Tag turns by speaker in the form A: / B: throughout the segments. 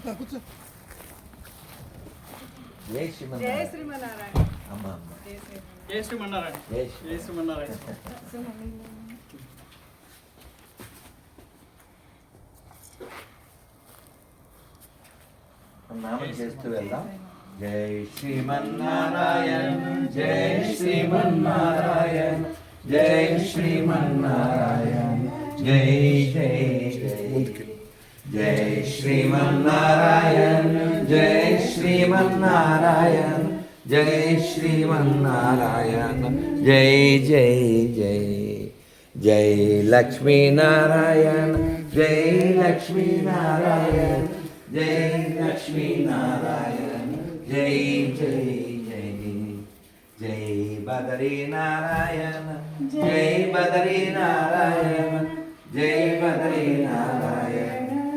A: కూర్చో.
B: జై
C: జయ
B: శ్రీమన్నారాయణ
C: శ్రీమన్నారాయణ.
B: అమ్మ అమ్మ.
C: జయ శ్రీమన్నారాయణ.
D: జై శ్రీమన్నారాయణ.
B: జై
D: జై శ్రీమన్నారాయణ.
B: నామం చేస్తూ వెళ్దాం. జై శ్రీమన్నారాయణ జై శ్రీమన్నారాయణ. జై శ్రీమన్నారాయణ. జై జై జై. జై శ్రీమన్నారాయణ జై శ్రీమన్నారాయణ జై శ్రీమన్నారాయణ జై జై జై జై లక్ష్మీనారాయణ జై లక్ష్మీనారాయణ జై లక్ష్మీనారాయణ జై జై జై జై బదరీనారాయణ జై బదరీనారాయణ జై బదరీనారాయణ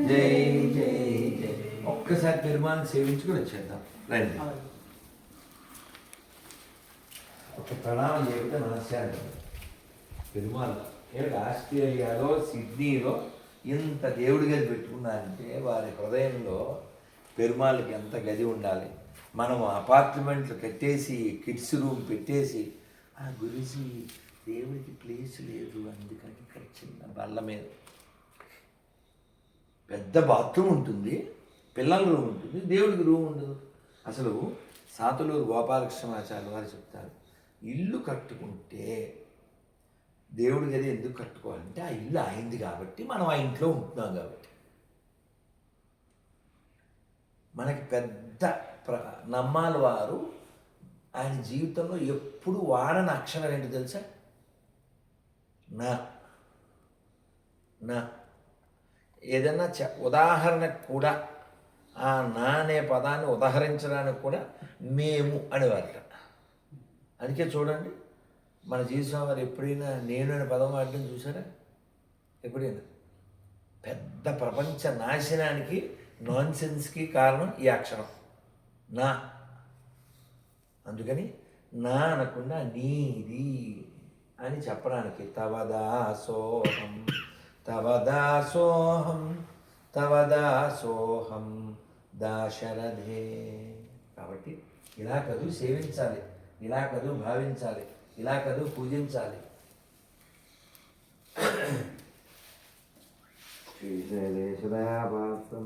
B: జై జై జై. ఒక్కసారి పెరుమాన్ని సేవించుకుని వచ్చేద్దాం. రండి. ఒక ప్రణామం చెబితే మనశ్శాంతి పెరుమాల్ ఏమిటి ఆస్ట్రేలియాలో సిడ్నీలో ఇంత దేవుడి గది పెట్టుకున్నారంటే వారి హృదయంలో పెరుమాళ్ళకి ఎంత గది ఉండాలి? మనం అపార్ట్మెంట్లు కట్టేసి కిడ్స్ రూమ్ పెట్టేసి ఆ గురించి దేవుడికి ప్లేస్ లేదు. అందుకని ఇక్కడ చిన్న బల్ల మీద. పెద్ద బాత్రూమ్ ఉంటుంది పిల్లల రూమ్ ఉంటుంది దేవుడికి రూమ్ ఉండదు. అసలు సాతులూరు గోపాలకృష్ణమాచార్య వారు చెప్తారు ఇల్లు కట్టుకుంటే దేవుడి గది ఎందుకు కట్టుకోవాలంటే ఆ ఇల్లు అయింది కాబట్టి మనం ఆ ఇంట్లో ఉంటున్నాం కాబట్టి. మనకి పెద్ద ప్ర నమ్మాల వారు ఆయన జీవితంలో ఎప్పుడు వాడని అక్షరం ఏంటి తెలుసా? నా. నా. ఏదైనా చె ఉదాహరణకు కూడా ఆ నా అనే పదాన్ని ఉదాహరించడానికి కూడా మేము అనేవారట అందుకే చూడండి మన జీవితం వారు ఎప్పుడైనా నేను అనే పదం వాడడం చూసారా? ఎప్పుడైనా? పెద్ద ప్రపంచ నాశనానికి నాన్ సెన్స్కి కారణం ఈ అక్షరం. నా. అందుకని నా అనకుండా నీది అని చెప్పడానికి తవదా సోహం. తవదాసోహం తవ దాసోహం దాశరథే. కాబట్టి ఇలా కదూ సేవించాలి ఇలా కదూ భావించాలి ఇలా కదూ పూజించాలి. శ్రీశైలేశ్వరాపాత్రం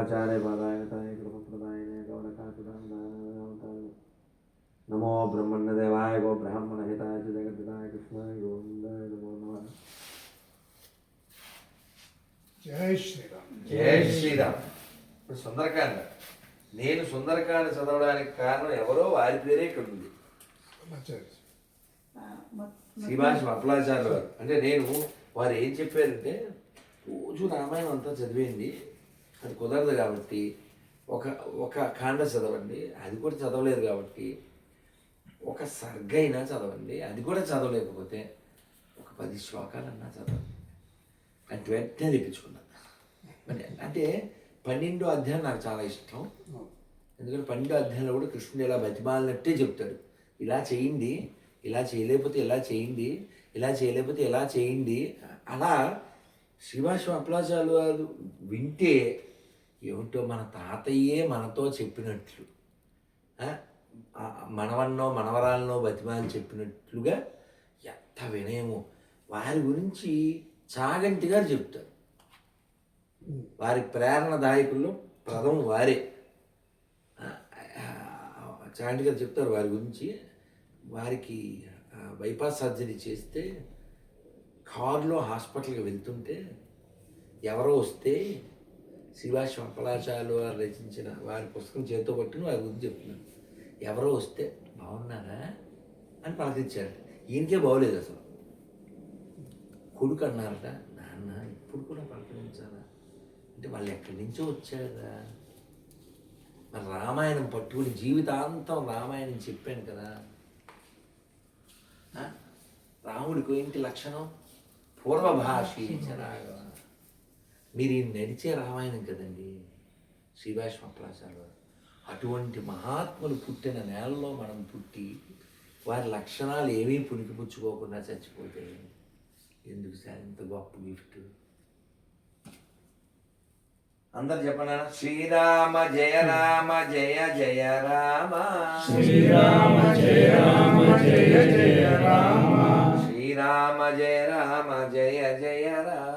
B: నమాచార్య పాదాయ తాయ కృపప్రదాయనే గౌడకాకుదాయ నమో బ్రహ్మణ్యదేవాయ గో బ్రాహ్మణ హితాయ చ జగద్దితాయ కృష్ణాయ గోవిందాయ నమో నమః.
A: జై శ్రీరామ్.
B: జై శ్రీరామ్. ఇప్పుడు సుందరకాండ. నేను సుందరకాండ చదవడానికి కారణం ఎవరో వారి పేరే ఇక్కడ ఉంది శ్రీభాష అప్పలాచార్య వారు అంటే నేను వారు ఏం చెప్పారంటే రోజు రామాయణం అంతా చదివేయండి అది కుదరదు కాబట్టి ఒక ఒక కాండ చదవండి అది కూడా చదవలేదు కాబట్టి ఒక సర్గ అయినా చదవండి అది కూడా చదవలేకపోతే ఒక పది శ్లోకాలన్నా చదవండి. అంటే వెంటనే తెప్పించుకున్నాను మరి అంటే పన్నెండో అధ్యాయం నాకు చాలా ఇష్టం. ఎందుకంటే పన్నెండో అధ్యాయంలో కూడా కృష్ణుడు ఇలా బతిమాలినట్టే చెప్తాడు. ఇలా చేయండి ఇలా చేయలేకపోతే ఇలా చేయండి ఇలా చేయలేకపోతే ఇలా చేయండి. అలా శ్రీభాష్యం అప్లాచాలు వింటే ఏమిటో మన తాతయ్యే మనతో చెప్పినట్లు. మనవన్నో మనవరాలనో బతిమాలు చెప్పినట్లుగా ఎంత వినయము. వారి గురించి చాగంటి గారు చెప్తారు. వారి ప్రేరణదాయకుల్లో ప్రథమ వారే. చాగంటి గారు చెప్తారు వారి గురించి. వారికి బైపాస్ సర్జరీ చేస్తే కారులో హాస్పిటల్కి వెళ్తుంటే ఎవరో వస్తే శివాశ్వ అప్పలాచార్యులు వారు రచించిన వారి పుస్తకం చేతితో పట్టుకుని వారి గురించి చెప్తున్నాను. ఎవరో వస్తే బాగున్నారా? అని పలకరించారు. ఈయనకే బాగోలేదు అసలు. కొడుకు అన్నారట నాన్న ఇప్పుడు కూడా పలకరించాలా? అంటే వాళ్ళు ఎక్కడి నుంచో వచ్చారా మరి రామాయణం పట్టుకుని జీవితాంతం రామాయణం చెప్పాను కదా. రాముడికి ఏంటి లక్షణం? పూర్వభాషీ రాఘవ మీరు ఈ నడిచే రామాయణం కదండి శ్రీభాష్ మప్లాచారు అటువంటి మహాత్ములు పుట్టిన నేలలో మనం పుట్టి వారి లక్షణాలు ఏమీ పుణికిపుచ్చుకోకుండా చచ్చిపోతే ఎందుకు సార్ ఇంత గొప్ప గిఫ్ట్? అందరు చెప్పనా శ్రీరామ జయ రామ జయ జయ రామ.
A: శ్రీరామ జయ రామ జయ జయ రామ.
B: శ్రీరామ జయ రామ జయ జయ రామ.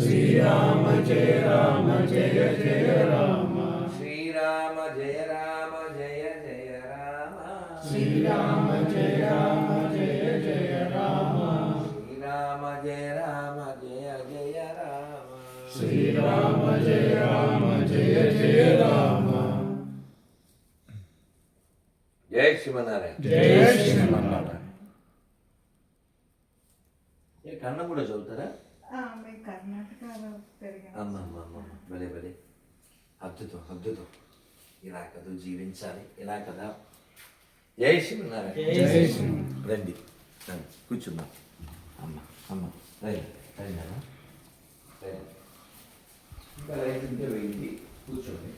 A: శ్రీరామ జయ రామ జయ జయ రామ.
B: శ్రీరామ జయ రామ జయ జయ రామ.
A: శ్రీరామ జయ రామ జయ జయ రామ.
B: శ్రీరామ జయ రామ జయ జయ రామ.
A: శ్రీరామ జయ రామ జయ జయ రామ.
B: జై శ్రీమన్నారాయణ.
A: జయ శ్రీమన్నారాయణ.
B: ఏ కన్నం కూడా చదువుతారా
C: కర్ణాటకలో పెరిగాను.
B: అమ్మ అమ్మ అమ్మ అమ్మ. భలే భలే. అద్భుతం అద్భుతం. ఇలా కదా జీవించాలి ఇలా కదా. జై శ్రీమన్నారాయణ. రండి కూర్చుందాం. అమ్మ అమ్మ. రండి రండి అమ్మ. రండి. ఇంకా రైతు ఉంటే వెయ్యి కూర్చోండి.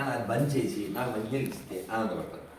B: అది బంద్ చేసి నాకు మంచిగా ఇస్తే ఆనందపడతాను.